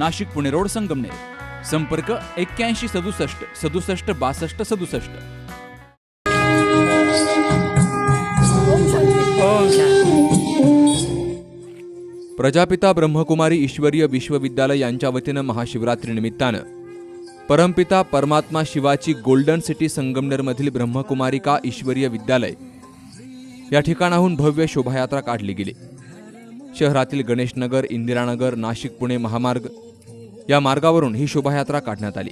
Nashik Pune road Sangamner. संपर्क एक्क्याऐंशी सदुसष्ट सदुसष्ट बासष्ट सदुसष्ट. प्रजापिता ब्रह्मकुमारी ईश्वरीय विश्वविद्यालय यांच्या वतीनं महाशिवरात्री निमित्तानं. परमपिता परमात्मा शिवाची गोल्डन सिटी संगमनेरमधील ब्रह्मकुमारिका ईश्वरीय विद्यालय. या ठिकाणाहून भव्य शोभायात्रा काढली गेली. शहरातील गणेशनगर इंदिरानगर नाशिक पुणे महामार्ग या मार्गावरून ही शोभायात्रा काढण्यात आली.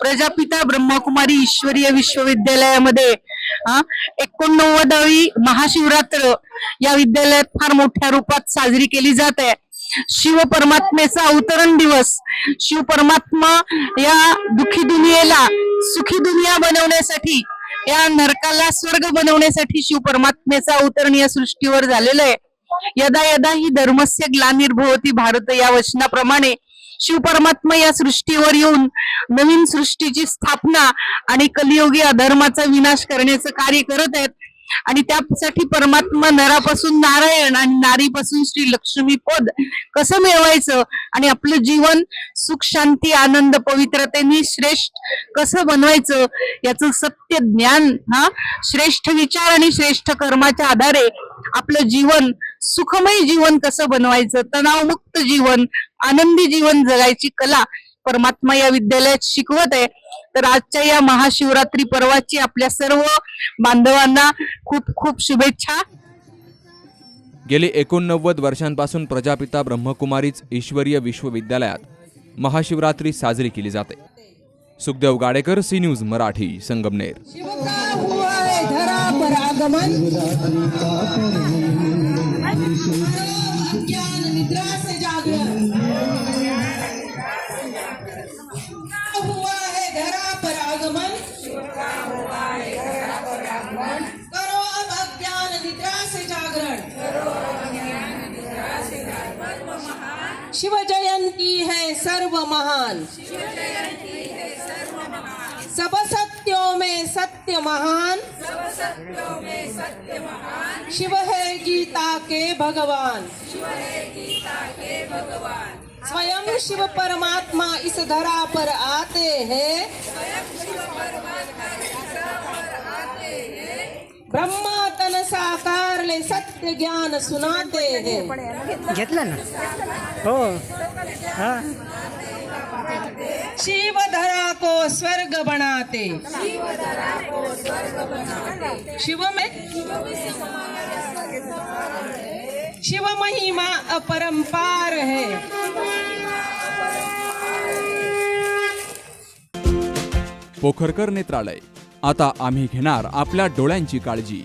प्रजापिता ब्रह्मकुमारी ईश्वरीय विश्वविद्यालयामध्ये एकोणनव्वदावी महाशिवरात्र या विद्यालयात फार मोठ्या रूपात साजरी केली जात आहे. शिव परमात्मेचा अवतरण दिवस शिव परमात्मा या दुखी दुनियेला सुखी दुनिया बनवण्यासाठी या नरकाला स्वर्ग बनवण्यासाठी शिव परमात्मेचा अवतरण या सृष्टीवर झालेलं आहे. यदा यदा ही धर्मस्य ग्लानिर्भवती भारत या वचनाप्रमाणे शिव परमात्मा या सृष्टीवर येऊन नवीन सृष्टीची स्थापना आणि कलियोगी अधर्माचा विनाश करण्याचं कार्य करत आहेत. आणि त्यासाठी परमात्मा नरापासून नारायण आणि नारीपासून श्री लक्ष्मी पद कसं मिळवायचं? आणि आपलं जीवन सुख शांती आनंद पवित्रतेने श्रेष्ठ कसं बनवायचं? याचं सत्य ज्ञान हा श्रेष्ठ विचार आणि श्रेष्ठ कर्माच्या आधारे आपलं जीवन सुखमय जीवन कसं बनवायचं? तणावमुक्त जीवन आनंदी जीवन जगायची कला परमात्मा या विद्यालयात शिकवत आहे. तर आजच्या या महाशिवरात्री पर्वाची आपल्या सर्व बांधवांना खूप खूप शुभेच्छा. गेली एकोणनव्वद वर्षांपासून प्रजापिता ब्रह्मकुमारीच ईश्वरीय विश्वविद्यालयात महाशिवरात्री साजरी केली जाते. Sukhdev Gadekar C news Marathi Sangamner. है धरा पर आगमन। शिव जयंती है सर्व महान सब सत्यों में सत्य महान। शिव है गीता के भगवान। स्वयं शिव परमात्मा इस धरा पर आते हैं। ब्रह्मा तन साकार ले सत्य ज्ञान सुनाते हैं। घेतलं ना? हो. हा. शिव धरा को स्वर्ग बनाते। शिव में? शिव महिमा अपरंपार है। पोखरकर नेत्रालय आता आम्ही घेणार आपल्या डोळ्यांची काळजी.